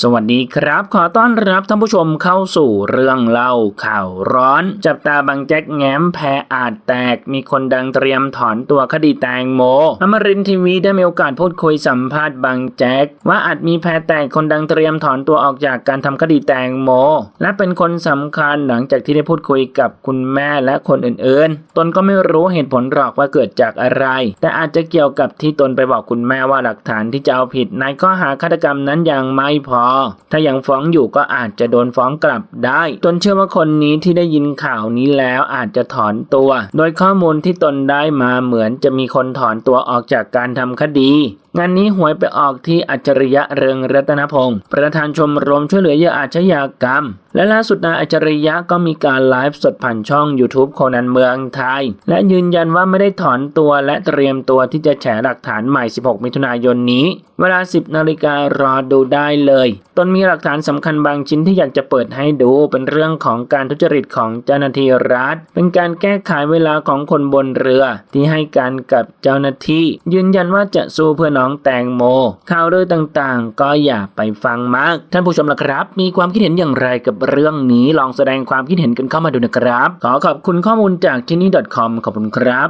สวัสดีครับ ขอต้อนรับท่านผู้ชมเข้าสู่เรื่องเล่าข่าวร้อน จับตาบางแจ็คแง้มแพอาจแตก มีคนดังเตรียมถอนตัวคดีแตงโมอมรินทีวีได้มีโอกาสพูดคุยสัมภาษณ์บางแจ็คว่าอาจมีแพแตกคนดังเตรียมถอนตัวออกจากการทำคดีแตงโม และเป็นคนสำคัญหลังจากที่ได้พูดคุยกับคุณแม่และคนอื่นๆ ตนก็ไม่รู้เหตุผลหรอกว่าเกิดจากอะไร แต่อาจจะเกี่ยวกับที่ตนไปบอกคุณแม่ว่าหลักฐานที่จะเอาผิดในข้อหาฆาตกรรมนั้นยังไม่พอถ้ายังฟ้องอยู่ก็อาจจะโดนฟ้องกลับได้ ตนเชื่อว่าคนนี้ที่ได้ยินข่าวนี้แล้วอาจจะถอนตัว โดยข้อมูลที่ตนได้มาเหมือนจะมีคนถอนตัวออกจากการทำคดีงานนี้หวยไปออกที่อัจฉริยะเรืองรัตนพงศ์ประธานชมรมช่วยเหลือเหยื่ออาชญากรรม และล่าสุดนายอัจฉริยะก็มีการไลฟ์สดผ่านช่อง YouTube โคนันเมืองไทย และยืนยันว่าไม่ได้ถอนตัวและเตรียมตัวที่จะแฉหลักฐานใหม่ 16 มิถุนายนนี้ เวลา 10 นาฬิการอดูได้เลยตนมีหลักฐานสำคัญบางชิ้นที่อยากจะเปิดให้ดูเป็นเรื่องของการทุจริตของเจ้าหน้าที่รัฐ เป็นการแก้ไขเวลาของคนบนเรือ ที่ให้การกับเจ้าหน้าที่ ยืนยันว่าจะสู้เพื่อน้องแตงโม ข่าวเรื่องต่างๆ ก็อย่าไปฟังมาก ท่านผู้ชมละครับ มีความคิดเห็นอย่างไรกับเรื่องนี้ลองแสดงความคิดเห็นกันเข้ามาดูนะครับ ขอขอบคุณข้อมูลจากที่นี่ .com ขอบคุณครับ